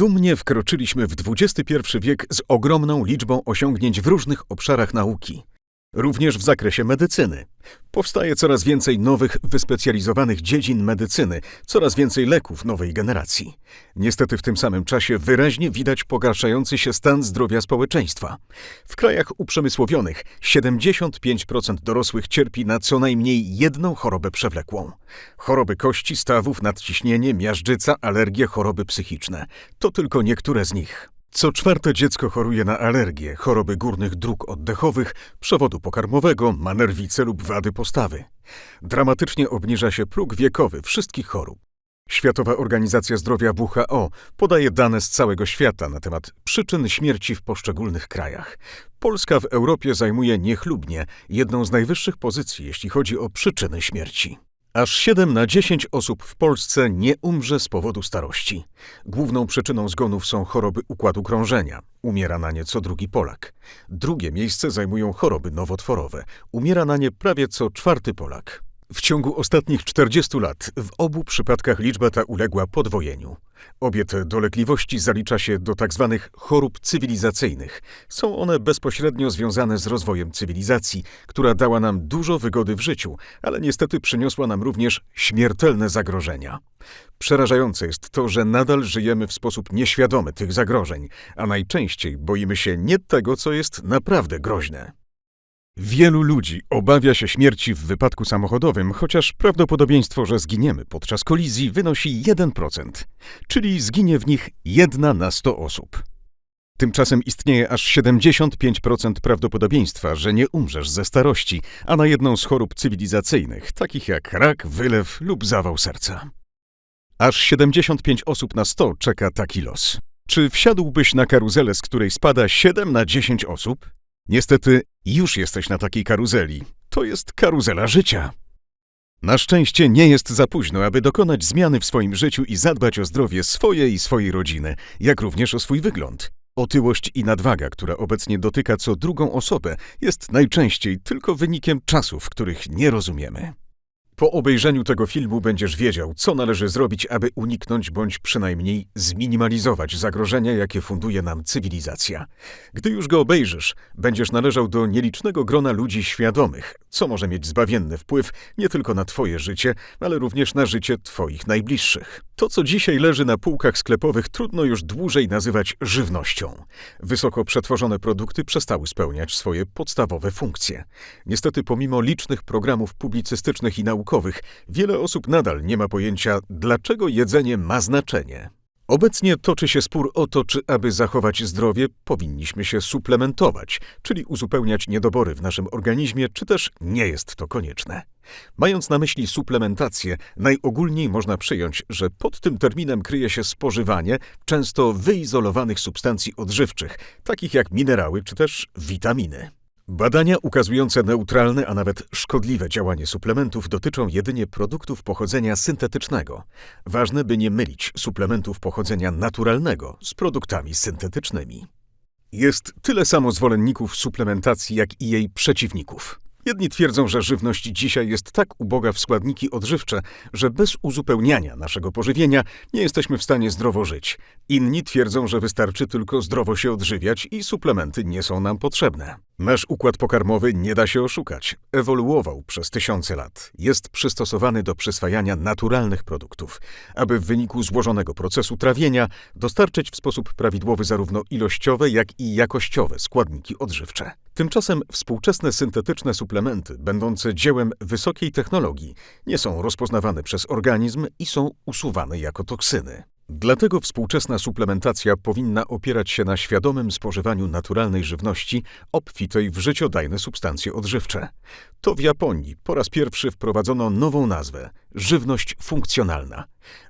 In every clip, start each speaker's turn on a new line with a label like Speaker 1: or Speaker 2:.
Speaker 1: Dumnie wkroczyliśmy w XXI wiek z ogromną liczbą osiągnięć w różnych obszarach nauki, również w zakresie medycyny. Powstaje coraz więcej nowych, wyspecjalizowanych dziedzin medycyny, coraz więcej leków nowej generacji. Niestety w tym samym czasie wyraźnie widać pogarszający się stan zdrowia społeczeństwa. W krajach uprzemysłowionych 75% dorosłych cierpi na co najmniej jedną chorobę przewlekłą. Choroby kości, stawów, nadciśnienie, miażdżyca, alergie, choroby psychiczne. To tylko niektóre z nich. Co czwarte dziecko choruje na alergię, choroby górnych dróg oddechowych, przewodu pokarmowego, ma nerwice lub wady postawy. Dramatycznie obniża się próg wiekowy wszystkich chorób. Światowa Organizacja Zdrowia WHO podaje dane z całego świata na temat przyczyn śmierci w poszczególnych krajach. Polska w Europie zajmuje niechlubnie jedną z najwyższych pozycji, jeśli chodzi o przyczyny śmierci. Aż 7 na 10 osób w Polsce nie umrze z powodu starości. Główną przyczyną zgonów są choroby układu krążenia. Umiera na nie co drugi Polak. Drugie miejsce zajmują choroby nowotworowe. Umiera na nie prawie co czwarty Polak. W ciągu ostatnich 40 lat w obu przypadkach liczba ta uległa podwojeniu. Obie te dolegliwości zalicza się do tzw. chorób cywilizacyjnych. Są one bezpośrednio związane z rozwojem cywilizacji, która dała nam dużo wygody w życiu, ale niestety przyniosła nam również śmiertelne zagrożenia. Przerażające jest to, że nadal żyjemy w sposób nieświadomy tych zagrożeń, a najczęściej boimy się nie tego, co jest naprawdę groźne. Wielu ludzi obawia się śmierci w wypadku samochodowym, chociaż prawdopodobieństwo, że zginiemy podczas kolizji wynosi 1%, czyli zginie w nich jedna na 100 osób. Tymczasem istnieje aż 75% prawdopodobieństwa, że nie umrzesz ze starości, a na jedną z chorób cywilizacyjnych, takich jak rak, wylew lub zawał serca. Aż 75 osób na 100 czeka taki los. Czy wsiadłbyś na karuzelę, z której spada 7 na 10 osób? Niestety, już jesteś na takiej karuzeli. To jest karuzela życia. Na szczęście nie jest za późno, aby dokonać zmiany w swoim życiu i zadbać o zdrowie swoje i swojej rodziny, jak również o swój wygląd. Otyłość i nadwaga, która obecnie dotyka co drugą osobę, jest najczęściej tylko wynikiem czasów, których nie rozumiemy. Po obejrzeniu tego filmu będziesz wiedział, co należy zrobić, aby uniknąć bądź przynajmniej zminimalizować zagrożenia, jakie funduje nam cywilizacja. Gdy już go obejrzysz, będziesz należał do nielicznego grona ludzi świadomych, co może mieć zbawienny wpływ nie tylko na Twoje życie, ale również na życie Twoich najbliższych. To, co dzisiaj leży na półkach sklepowych, trudno już dłużej nazywać żywnością. Wysoko przetworzone produkty przestały spełniać swoje podstawowe funkcje. Niestety, pomimo licznych programów publicystycznych i naukowych, wiele osób nadal nie ma pojęcia, dlaczego jedzenie ma znaczenie. Obecnie toczy się spór o to, czy aby zachować zdrowie, powinniśmy się suplementować, czyli uzupełniać niedobory w naszym organizmie, czy też nie jest to konieczne. Mając na myśli suplementację, najogólniej można przyjąć, że pod tym terminem kryje się spożywanie często wyizolowanych substancji odżywczych, takich jak minerały czy też witaminy. Badania ukazujące neutralne, a nawet szkodliwe działanie suplementów dotyczą jedynie produktów pochodzenia syntetycznego. Ważne, by nie mylić suplementów pochodzenia naturalnego z produktami syntetycznymi. Jest tyle samo zwolenników suplementacji, jak i jej przeciwników. Jedni twierdzą, że żywność dzisiaj jest tak uboga w składniki odżywcze, że bez uzupełniania naszego pożywienia nie jesteśmy w stanie zdrowo żyć. Inni twierdzą, że wystarczy tylko zdrowo się odżywiać i suplementy nie są nam potrzebne. Nasz układ pokarmowy nie da się oszukać. Ewoluował przez tysiące lat. Jest przystosowany do przyswajania naturalnych produktów, aby w wyniku złożonego procesu trawienia dostarczyć w sposób prawidłowy zarówno ilościowe, jak i jakościowe składniki odżywcze. Tymczasem współczesne syntetyczne suplementy, będące dziełem wysokiej technologii, nie są rozpoznawane przez organizm i są usuwane jako toksyny. Dlatego współczesna suplementacja powinna opierać się na świadomym spożywaniu naturalnej żywności obfitej w życiodajne substancje odżywcze. To w Japonii po raz pierwszy wprowadzono nową nazwę żywność funkcjonalna.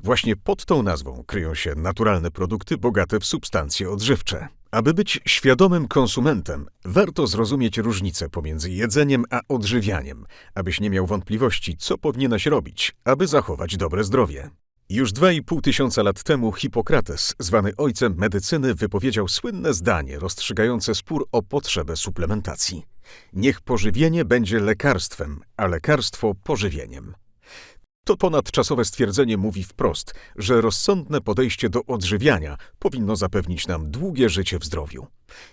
Speaker 1: Właśnie pod tą nazwą kryją się naturalne produkty bogate w substancje odżywcze. Aby być świadomym konsumentem, warto zrozumieć różnicę pomiędzy jedzeniem a odżywianiem, abyś nie miał wątpliwości, co powinieneś robić, aby zachować dobre zdrowie. Już dwa i pół tysiąca lat temu Hipokrates, zwany ojcem medycyny, wypowiedział słynne zdanie rozstrzygające spór o potrzebę suplementacji. Niech pożywienie będzie lekarstwem, a lekarstwo pożywieniem. To ponadczasowe stwierdzenie mówi wprost, że rozsądne podejście do odżywiania powinno zapewnić nam długie życie w zdrowiu.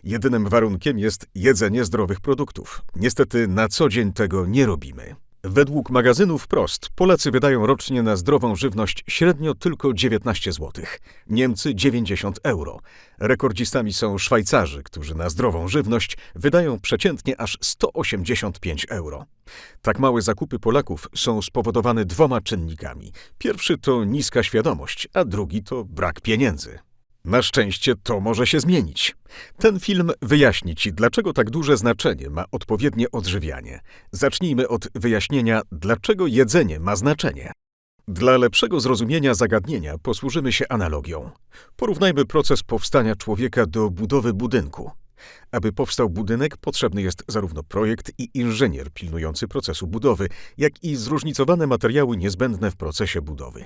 Speaker 1: Jedynym warunkiem jest jedzenie zdrowych produktów. Niestety na co dzień tego nie robimy. Według magazynu Wprost Polacy wydają rocznie na zdrową żywność średnio tylko 19 zł, Niemcy 90 euro. Rekordzistami są Szwajcarzy, którzy na zdrową żywność wydają przeciętnie aż 185 euro. Tak małe zakupy Polaków są spowodowane dwoma czynnikami. Pierwszy to niska świadomość, a drugi to brak pieniędzy. Na szczęście to może się zmienić. Ten film wyjaśni Ci, dlaczego tak duże znaczenie ma odpowiednie odżywianie. Zacznijmy od wyjaśnienia, dlaczego jedzenie ma znaczenie. Dla lepszego zrozumienia zagadnienia posłużymy się analogią. Porównajmy proces powstania człowieka do budowy budynku. Aby powstał budynek, potrzebny jest zarówno projekt i inżynier pilnujący procesu budowy, jak i zróżnicowane materiały niezbędne w procesie budowy.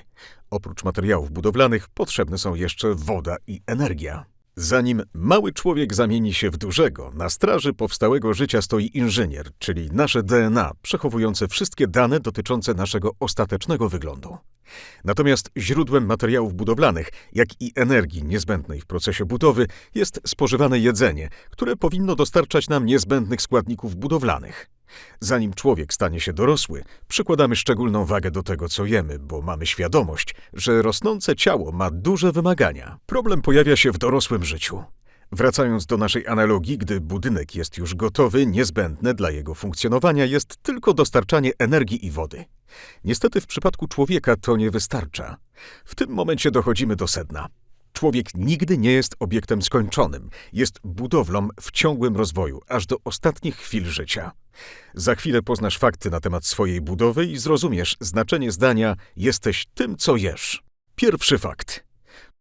Speaker 1: Oprócz materiałów budowlanych potrzebne są jeszcze woda i energia. Zanim mały człowiek zamieni się w dużego, na straży powstałego życia stoi inżynier, czyli nasze DNA, przechowujące wszystkie dane dotyczące naszego ostatecznego wyglądu. Natomiast źródłem materiałów budowlanych, jak i energii niezbędnej w procesie budowy jest spożywane jedzenie, które powinno dostarczać nam niezbędnych składników budowlanych. Zanim człowiek stanie się dorosły, przykładamy szczególną wagę do tego, co jemy, bo mamy świadomość, że rosnące ciało ma duże wymagania. Problem pojawia się w dorosłym życiu. Wracając do naszej analogii, gdy budynek jest już gotowy, niezbędne dla jego funkcjonowania jest tylko dostarczanie energii i wody. Niestety w przypadku człowieka to nie wystarcza. W tym momencie dochodzimy do sedna. Człowiek nigdy nie jest obiektem skończonym, jest budowlą w ciągłym rozwoju, aż do ostatnich chwil życia. Za chwilę poznasz fakty na temat swojej budowy i zrozumiesz znaczenie zdania jesteś tym, co jesz. Pierwszy fakt.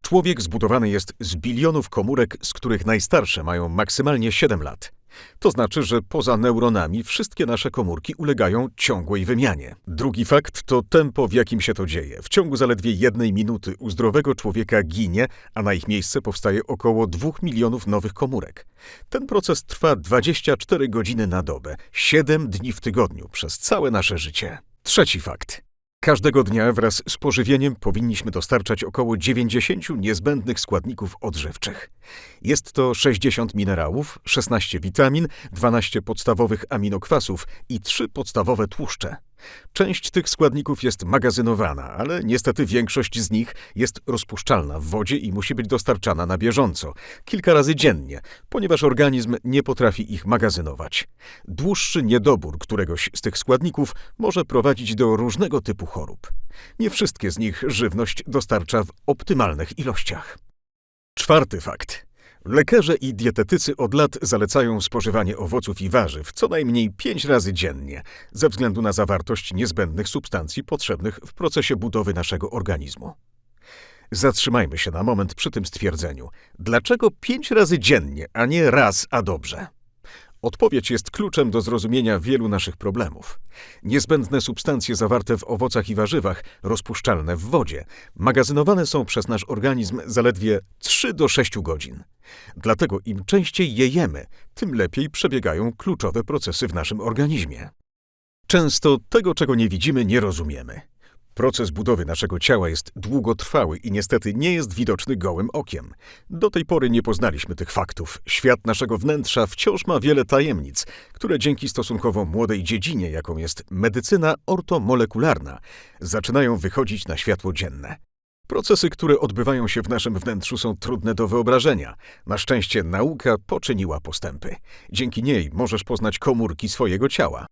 Speaker 1: Człowiek zbudowany jest z bilionów komórek, z których najstarsze mają maksymalnie 7 lat. To znaczy, że poza neuronami wszystkie nasze komórki ulegają ciągłej wymianie. Drugi fakt to tempo, w jakim się to dzieje. W ciągu zaledwie jednej minuty u zdrowego człowieka ginie, a na ich miejsce powstaje około 2 milionów nowych komórek. Ten proces trwa 24 godziny na dobę, 7 dni w tygodniu, przez całe nasze życie. Trzeci fakt. Każdego dnia wraz z pożywieniem powinniśmy dostarczać około 90 niezbędnych składników odżywczych. Jest to 60 minerałów, 16 witamin, 12 podstawowych aminokwasów i 3 podstawowe tłuszcze. Część tych składników jest magazynowana, ale niestety większość z nich jest rozpuszczalna w wodzie i musi być dostarczana na bieżąco, kilka razy dziennie, ponieważ organizm nie potrafi ich magazynować. Dłuższy niedobór któregoś z tych składników może prowadzić do różnego typu chorób. Nie wszystkie z nich żywność dostarcza w optymalnych ilościach. Czwarty fakt. Lekarze i dietetycy od lat zalecają spożywanie owoców i warzyw co najmniej pięć razy dziennie, ze względu na zawartość niezbędnych substancji potrzebnych w procesie budowy naszego organizmu. Zatrzymajmy się na moment przy tym stwierdzeniu. Dlaczego pięć razy dziennie, a nie raz, a dobrze? Odpowiedź jest kluczem do zrozumienia wielu naszych problemów. Niezbędne substancje zawarte w owocach i warzywach, rozpuszczalne w wodzie, magazynowane są przez nasz organizm zaledwie 3 do 6 godzin. Dlatego im częściej je jemy, tym lepiej przebiegają kluczowe procesy w naszym organizmie. Często tego, czego nie widzimy, nie rozumiemy. Proces budowy naszego ciała jest długotrwały i niestety nie jest widoczny gołym okiem. Do tej pory nie poznaliśmy tych faktów. Świat naszego wnętrza wciąż ma wiele tajemnic, które dzięki stosunkowo młodej dziedzinie, jaką jest medycyna ortomolekularna, zaczynają wychodzić na światło dzienne. Procesy, które odbywają się w naszym wnętrzu, są trudne do wyobrażenia. Na szczęście nauka poczyniła postępy. Dzięki niej możesz poznać komórki swojego ciała.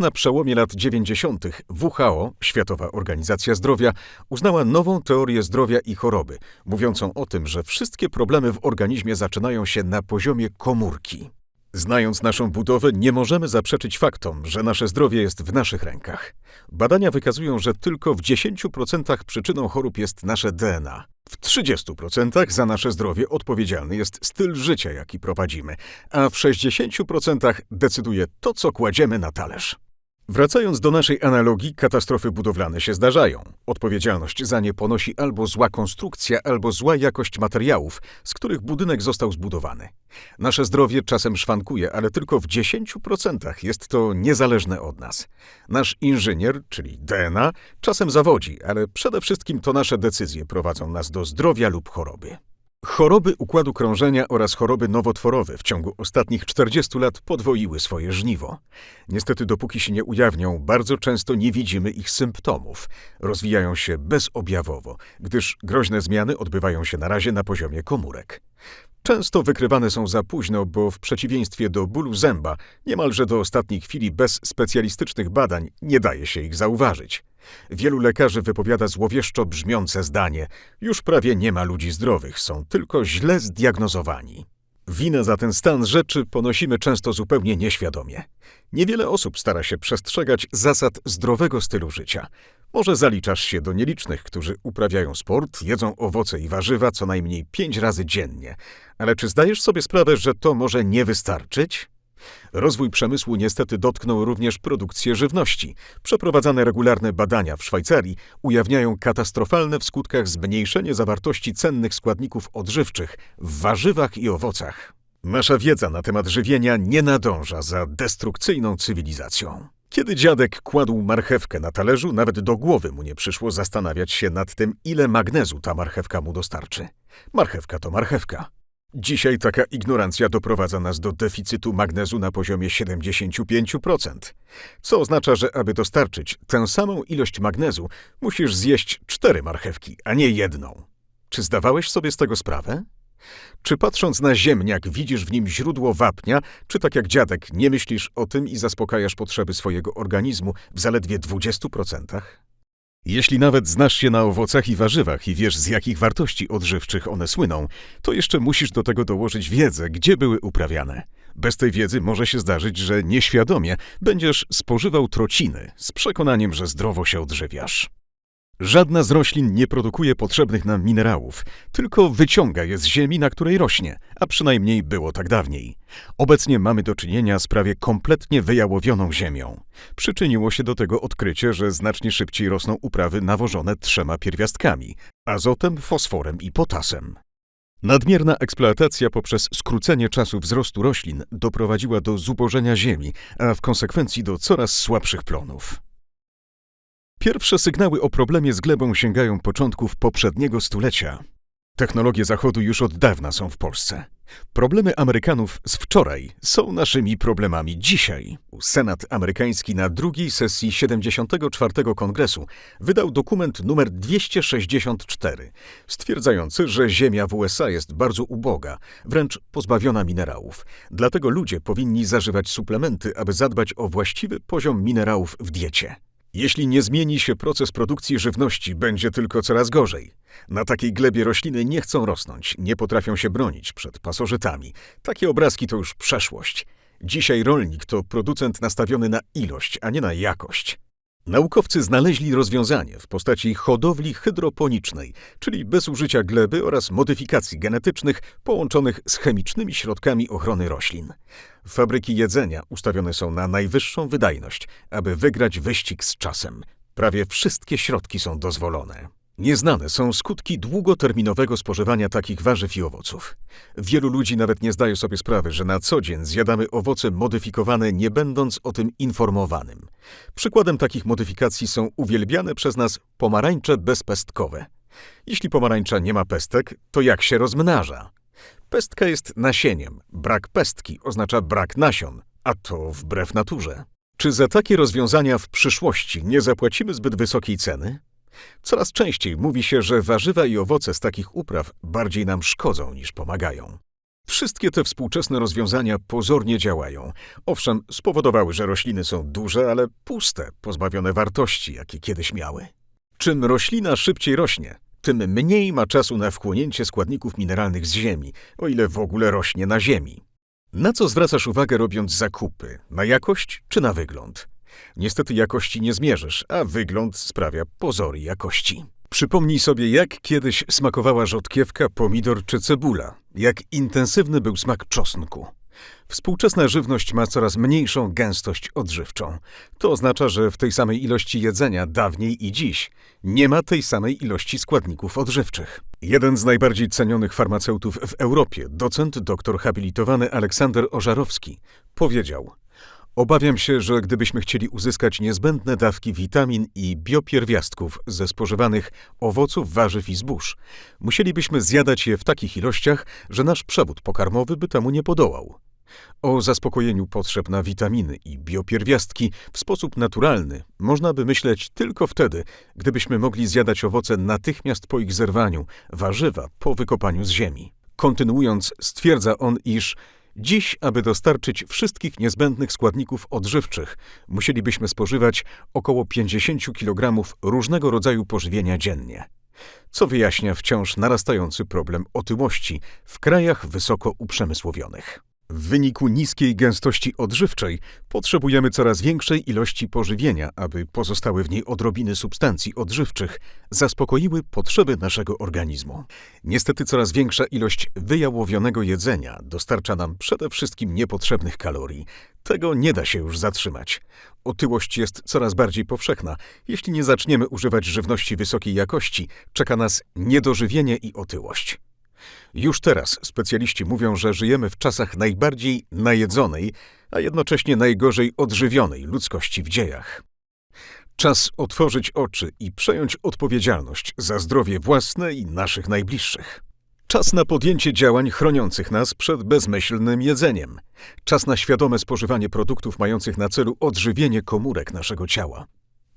Speaker 1: Na przełomie lat 90. WHO, Światowa Organizacja Zdrowia, uznała nową teorię zdrowia i choroby, mówiącą o tym, że wszystkie problemy w organizmie zaczynają się na poziomie komórki. Znając naszą budowę, nie możemy zaprzeczyć faktom, że nasze zdrowie jest w naszych rękach. Badania wykazują, że tylko w 10% przyczyną chorób jest nasze DNA. W 30% za nasze zdrowie odpowiedzialny jest styl życia, jaki prowadzimy, a w 60% decyduje to, co kładziemy na talerz. Wracając do naszej analogii, katastrofy budowlane się zdarzają. Odpowiedzialność za nie ponosi albo zła konstrukcja, albo zła jakość materiałów, z których budynek został zbudowany. Nasze zdrowie czasem szwankuje, ale tylko w 10% jest to niezależne od nas. Nasz inżynier, czyli DNA, czasem zawodzi, ale przede wszystkim to nasze decyzje prowadzą nas do zdrowia lub choroby. Choroby układu krążenia oraz choroby nowotworowe w ciągu ostatnich 40 lat podwoiły swoje żniwo. Niestety, dopóki się nie ujawnią, bardzo często nie widzimy ich symptomów. Rozwijają się bezobjawowo, gdyż groźne zmiany odbywają się na razie na poziomie komórek. Często wykrywane są za późno, bo w przeciwieństwie do bólu zęba, niemalże do ostatniej chwili bez specjalistycznych badań nie daje się ich zauważyć. Wielu lekarzy wypowiada złowieszczo brzmiące zdanie: Już prawie nie ma ludzi zdrowych, są tylko źle zdiagnozowani. Winę za ten stan rzeczy ponosimy często zupełnie nieświadomie. Niewiele osób stara się przestrzegać zasad zdrowego stylu życia. Może zaliczasz się do nielicznych, którzy uprawiają sport, jedzą owoce i warzywa co najmniej pięć razy dziennie. Ale czy zdajesz sobie sprawę, że to może nie wystarczyć? Rozwój przemysłu niestety dotknął również produkcję żywności. Przeprowadzane regularne badania w Szwajcarii ujawniają katastrofalne w skutkach zmniejszenie zawartości cennych składników odżywczych w warzywach i owocach. Nasza wiedza na temat żywienia nie nadąża za destrukcyjną cywilizacją. Kiedy dziadek kładł marchewkę na talerzu, nawet do głowy mu nie przyszło zastanawiać się nad tym, ile magnezu ta marchewka mu dostarczy. Marchewka to marchewka. Dzisiaj taka ignorancja doprowadza nas do deficytu magnezu na poziomie 75%, co oznacza, że aby dostarczyć tę samą ilość magnezu, musisz zjeść cztery marchewki, a nie jedną. Czy zdawałeś sobie z tego sprawę? Czy patrząc na ziemniak widzisz w nim źródło wapnia, czy tak jak dziadek nie myślisz o tym i zaspokajasz potrzeby swojego organizmu w zaledwie 20%? Jeśli nawet znasz się na owocach i warzywach i wiesz, z jakich wartości odżywczych one słyną, to jeszcze musisz do tego dołożyć wiedzę, gdzie były uprawiane. Bez tej wiedzy może się zdarzyć, że nieświadomie będziesz spożywał trociny z przekonaniem, że zdrowo się odżywiasz. Żadna z roślin nie produkuje potrzebnych nam minerałów, tylko wyciąga je z ziemi, na której rośnie, a przynajmniej było tak dawniej. Obecnie mamy do czynienia z prawie kompletnie wyjałowioną ziemią. Przyczyniło się do tego odkrycie, że znacznie szybciej rosną uprawy nawożone trzema pierwiastkami azotem, fosforem i potasem. Nadmierna eksploatacja poprzez skrócenie czasu wzrostu roślin doprowadziła do zubożenia ziemi, a w konsekwencji do coraz słabszych plonów. Pierwsze sygnały o problemie z glebą sięgają początków poprzedniego stulecia. Technologie Zachodu już od dawna są w Polsce. Problemy Amerykanów z wczoraj są naszymi problemami dzisiaj. Senat amerykański na drugiej sesji 74. Kongresu wydał dokument numer 264, stwierdzający, że ziemia w USA jest bardzo uboga, wręcz pozbawiona minerałów. Dlatego ludzie powinni zażywać suplementy, aby zadbać o właściwy poziom minerałów w diecie. Jeśli nie zmieni się proces produkcji żywności, będzie tylko coraz gorzej. Na takiej glebie rośliny nie chcą rosnąć, nie potrafią się bronić przed pasożytami. Takie obrazki to już przeszłość. Dzisiaj rolnik to producent nastawiony na ilość, a nie na jakość. Naukowcy znaleźli rozwiązanie w postaci hodowli hydroponicznej, czyli bez użycia gleby oraz modyfikacji genetycznych połączonych z chemicznymi środkami ochrony roślin. Fabryki jedzenia ustawione są na najwyższą wydajność, aby wygrać wyścig z czasem. Prawie wszystkie środki są dozwolone. Nieznane są skutki długoterminowego spożywania takich warzyw i owoców. Wielu ludzi nawet nie zdaje sobie sprawy, że na co dzień zjadamy owoce modyfikowane, nie będąc o tym informowanym. Przykładem takich modyfikacji są uwielbiane przez nas pomarańcze bezpestkowe. Jeśli pomarańcza nie ma pestek, to jak się rozmnaża? Pestka jest nasieniem, brak pestki oznacza brak nasion, a to wbrew naturze. Czy za takie rozwiązania w przyszłości nie zapłacimy zbyt wysokiej ceny? Coraz częściej mówi się, że warzywa i owoce z takich upraw bardziej nam szkodzą niż pomagają. Wszystkie te współczesne rozwiązania pozornie działają. Owszem, spowodowały, że rośliny są duże, ale puste, pozbawione wartości, jakie kiedyś miały. Czym roślina szybciej rośnie, tym mniej ma czasu na wchłonięcie składników mineralnych z ziemi, o ile w ogóle rośnie na ziemi. Na co zwracasz uwagę robiąc zakupy? Na jakość czy na wygląd? Niestety jakości nie zmierzysz, a wygląd sprawia pozory jakości. Przypomnij sobie, jak kiedyś smakowała rzodkiewka, pomidor czy cebula, jak intensywny był smak czosnku. Współczesna żywność ma coraz mniejszą gęstość odżywczą. To oznacza, że w tej samej ilości jedzenia dawniej i dziś nie ma tej samej ilości składników odżywczych. Jeden z najbardziej cenionych farmaceutów w Europie, docent doktor habilitowany Aleksander Ożarowski, powiedział: Obawiam się, że gdybyśmy chcieli uzyskać niezbędne dawki witamin i biopierwiastków ze spożywanych owoców, warzyw i zbóż, musielibyśmy zjadać je w takich ilościach, że nasz przewód pokarmowy by temu nie podołał. O zaspokojeniu potrzeb na witaminy i biopierwiastki w sposób naturalny można by myśleć tylko wtedy, gdybyśmy mogli zjadać owoce natychmiast po ich zerwaniu, warzywa po wykopaniu z ziemi. Kontynuując, stwierdza on, iż Dziś, aby dostarczyć wszystkich niezbędnych składników odżywczych, musielibyśmy spożywać około 50 kg różnego rodzaju pożywienia dziennie, co wyjaśnia wciąż narastający problem otyłości w krajach wysoko uprzemysłowionych. W wyniku niskiej gęstości odżywczej potrzebujemy coraz większej ilości pożywienia, aby pozostałe w niej odrobiny substancji odżywczych zaspokoiły potrzeby naszego organizmu. Niestety coraz większa ilość wyjałowionego jedzenia dostarcza nam przede wszystkim niepotrzebnych kalorii. Tego nie da się już zatrzymać. Otyłość jest coraz bardziej powszechna. Jeśli nie zaczniemy używać żywności wysokiej jakości, czeka nas niedożywienie i otyłość. Już teraz specjaliści mówią, że żyjemy w czasach najbardziej najedzonej, a jednocześnie najgorzej odżywionej ludzkości w dziejach. Czas otworzyć oczy i przejąć odpowiedzialność za zdrowie własne i naszych najbliższych. Czas na podjęcie działań chroniących nas przed bezmyślnym jedzeniem. Czas na świadome spożywanie produktów mających na celu odżywienie komórek naszego ciała.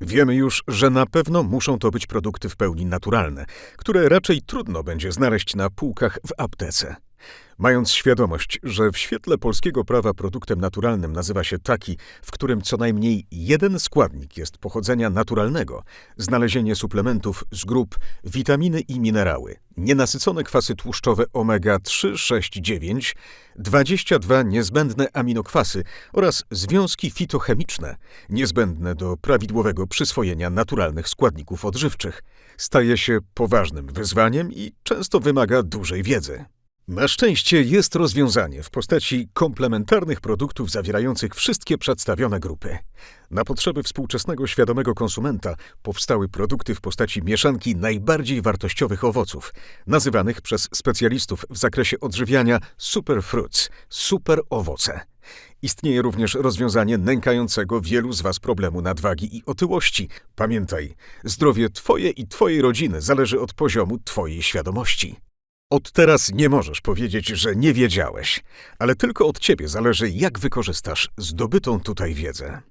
Speaker 1: Wiemy już, że na pewno muszą to być produkty w pełni naturalne, które raczej trudno będzie znaleźć na półkach w aptece. Mając świadomość, że w świetle polskiego prawa produktem naturalnym nazywa się taki, w którym co najmniej jeden składnik jest pochodzenia naturalnego, znalezienie suplementów z grup witaminy i minerały, nienasycone kwasy tłuszczowe omega-3, 6, 9, 22 niezbędne aminokwasy oraz związki fitochemiczne niezbędne do prawidłowego przyswojenia naturalnych składników odżywczych, staje się poważnym wyzwaniem i często wymaga dużej wiedzy. Na szczęście jest rozwiązanie w postaci komplementarnych produktów zawierających wszystkie przedstawione grupy. Na potrzeby współczesnego świadomego konsumenta powstały produkty w postaci mieszanki najbardziej wartościowych owoców, nazywanych przez specjalistów w zakresie odżywiania superfruits, super owoce. Istnieje również rozwiązanie nękającego wielu z Was problemu nadwagi i otyłości. Pamiętaj, zdrowie Twoje i Twojej rodziny zależy od poziomu Twojej świadomości. Od teraz nie możesz powiedzieć, że nie wiedziałeś, ale tylko od ciebie zależy, jak wykorzystasz zdobytą tutaj wiedzę.